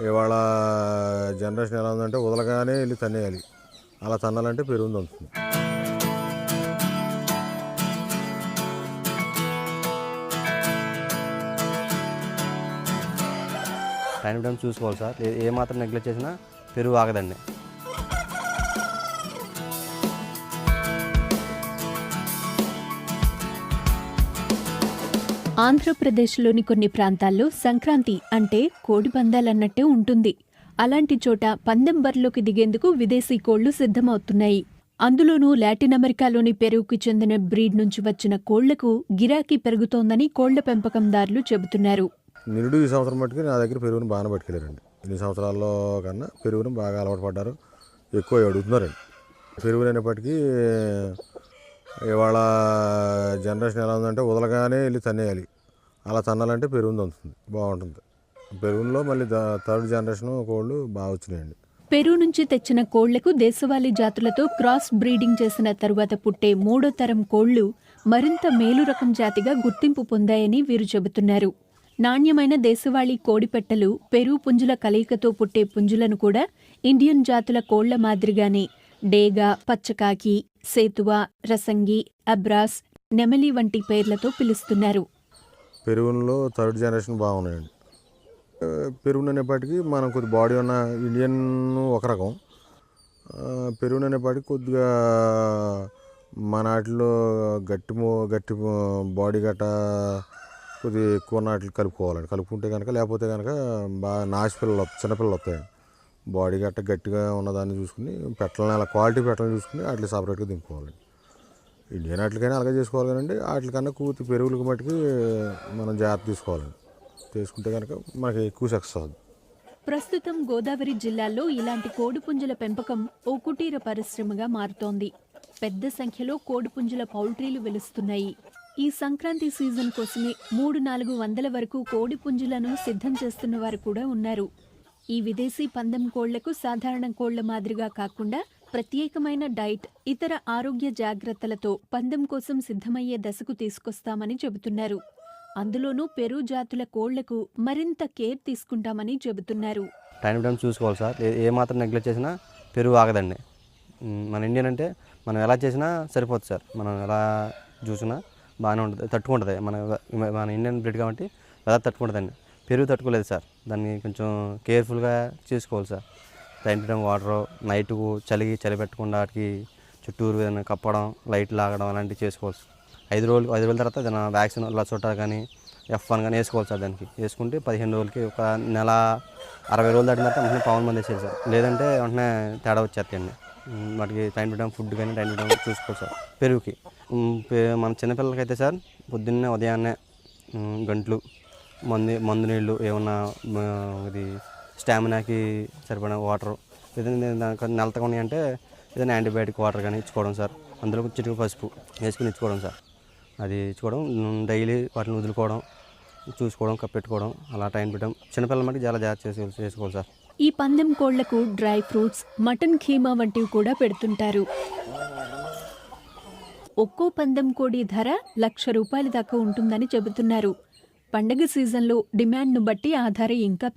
ఇవాళ జనరేషన్ ఎలా ఉందంటే వదలగానే వెళ్ళి తన్నేయాలి. అలా తన్నాలంటే పెరుగుంది ఉంటుంది టైం టైం చూసుకోవాలి సార్. ఏ- ఏ మాత్రం నెగ్లెక్ట్ చేసినా పెరుగు ఆగదండి. ఆంధ్రప్రదేశ్లోని కొన్ని ప్రాంతాల్లో సంక్రాంతి అంటే కోడి పందాలన్నట్టే ఉంటుంది. అలాంటి చోట పందెం బరిలోకి దిగేందుకు విదేశీ కోళ్ళు సిద్ధమవుతున్నాయి. అందులోనూ లాటిన్ అమెరికాలోని పెరుగుకి చెందిన బ్రీడ్ నుంచి వచ్చిన కోళ్ళకు గిరాకీ పెరుగుతోందని కోళ్ళ పెంపకందారులు చెబుతున్నారు. నిరుడు ఈ సంవత్సరం మట్టుకు నా దగ్గర పెరుగును బాగానే పట్టుకెళ్ళారండి. ఇన్ని సంవత్సరాల్లో కన్నా పెరుగును బాగా అలవాటు పడ్డారు. ఎక్కువ అడుగుతున్నారండి. పెరుగు అయినప్పటికీ ఇవాళ జనరేషన్ ఎలా ఉందంటే వదలగానే వెళ్ళి తన్నేయాలి. అలా తన్నాలంటే పెరుగుంది ఉంటుంది బాగుంటుంది. పెరుగులో మళ్ళీ థర్డ్ జనరేషన్ కోళ్ళు బాగా వచ్చినాయండి. పెరు నుంచి తెచ్చిన కోళ్ళకు దేశవాళీ జాతులతో క్రాస్ బ్రీడింగ్ చేసిన తరువాత పుట్టే మూడో తరం కోళ్ళు మరింత మేలు రకం జాతిగా గుర్తింపు పొందాయని వీరు చెబుతున్నారు. నాణ్యమైన దేశవాళీ కోడిపెట్టలు పెరు పుంజుల కలయికతో పుట్టే పుంజులను కూడా ఇండియన్ జాతుల కోళ్ళ మాదిరిగానే డేగా పచ్చకాకి సేతువ రసంగి అబ్రాస్ నెమలి వంటి పేర్లతో పిలుస్తున్నారు. పెరుగులో థర్డ్ జనరేషన్ బాగున్నాయండి. ఆ, పెరుగు అనేప్పటికీ మనం కొద్ది బాడీ ఉన్న ఇండియన్ ఒక రకం. ఆ, పెరుగు అనేప్పటికీ కొద్దిగా మన వాటిలో గట్టి గట్టి బాడీ గట్ట కొద్దిగా ఎక్కువ నాట్లు కలుపుకోవాలండి. కలుపుకుంటే కనుక లేకపోతే కనుక బాగా నాసి పిల్లలు చిన్నపిల్లలు వస్తాయండి బాడీ గట్ట గట్టిగా ఉన్నదాన్ని చూసుకుని పెట్టాలని అలా క్వాలిటీ పెట్టాలని చూసుకుని వాటిని సపరేట్గా దింపుకోవాలండి. ఇండియన్ వాటికైనా అలాగే చేసుకోవాలి కానండి వాటికన్నా కూతి పెరుగులకు మట్టుకి మనం జాగ్రత్త తీసుకోవాలండి తీసుకుంటే కనుక మనకి ఎక్కువ సక్సెస్ అవుతుంది ప్రస్తుతం గోదావరి జిల్లాల్లో ఇలాంటి కోడిపుంజుల పెంపకం ఓ కుటీర పరిశ్రమగా మారుతోంది. పెద్ద సంఖ్యలో కోడిపుంజుల పౌల్ట్రీలు వెలుస్తున్నాయి. ఈ సంక్రాంతి సీజన్ కోసమే మూడు నాలుగు వందల వరకు కోడిపుంజులను సిద్ధం చేస్తున్న వారు కూడా ఉన్నారు. ఈ విదేశీ పందెం కోళ్ళకు సాధారణ కోళ్ళ మాదిరిగా కాకుండా ప్రత్యేకమైన డైట్ ఇతర ఆరోగ్య జాగ్రత్తలతో పందెం కోసం సిద్ధమయ్యే దశకు తీసుకొస్తామని చెబుతున్నారు. అందులోనూ పెరు జాతుల కోళ్ళకు మరింత కేర్ తీసుకుంటామని చెబుతున్నారు. టైం టైం చూసుకోవాలి సార్. ఏ- మాత్రం నెగ్లెక్ట్ చేసినా పెరుగు ఆగదండి. మన ఇండియన్ అంటే మనం ఎలా చేసినా సరిపోతుంది సార్. మనం ఎలా చూసినా బాగానే ఉంటుంది తట్టుకుంటుంది. మన మన ఇండియన్ బ్రీడ్ కాబట్టి ఎలా తట్టుకుంటుందండి? పెరుగు తట్టుకోలేదు సార్. దాన్ని కొంచెం కేర్ఫుల్గా చేసుకోవాలి sir. Time to water night చలి చలి పెట్టకుండా వాటికి చుట్టూరు ఏదైనా కప్పడం లైట్ లాగడం అలాంటివి చేసుకోవచ్చు. ఐదు రోజులు ఐదు రోజుల తర్వాత ఏదైనా వ్యాక్సిన్ లసోటా కానీ ఎఫ్ వన్ కానీ వేసుకోవచ్చు సార్ దానికి. వేసుకుంటే పదిహేను రోజులకి ఒక నెల అరవై రోజులు దాటిన తర్వాత వెంటనే పవన్ మంది వేసేది సార్ లేదంటే వెంటనే తేడా వచ్చేస్తాయండి. వాటికి టైం టు టైం ఫుడ్ కానీ టైం టు టైం చూసుకోవచ్చు సార్. పెరుగుకి. పె- మన చిన్నపిల్లలకైతే సార్ పొద్దున్నే ఉదయాన్నే గంటలు మందు మందు నీళ్ళు ఏమన్నా ఇది స్టామినాకి సరిపడిన వాటర్ ఏదైనా దానికి నెలతగా ఉన్నాయంటే ఏదైనా యాంటీబయాటిక్ వాటర్ కానీ ఇచ్చుకోవడం సార్. అందులో చిటికి పసుపు వేసుకుని ఇచ్చుకోవడం సార్. అది ఇచ్చుకోవడం డైలీ వాటిని వదులుకోవడం చూసుకోవడం కప్పెట్టుకోవడం అలా టైం పెట్టడం. చిన్నపిల్లల మటుకు చాలా జాగ్రత్త చేసి చేసుకోవాలి సార్. ఈ పందెం కోళ్ళకు డ్రై ఫ్రూట్స్ మటన్ ఖీమా వంటివి కూడా పెడుతుంటారు. ఒక్కో పందెం కోడి ధర లక్ష రూపాయల దాకా ఉంటుందని చెబుతున్నారు. పండగ సీజన్లో డిమాండ్ను బట్టి ఆ ధర ఇంకా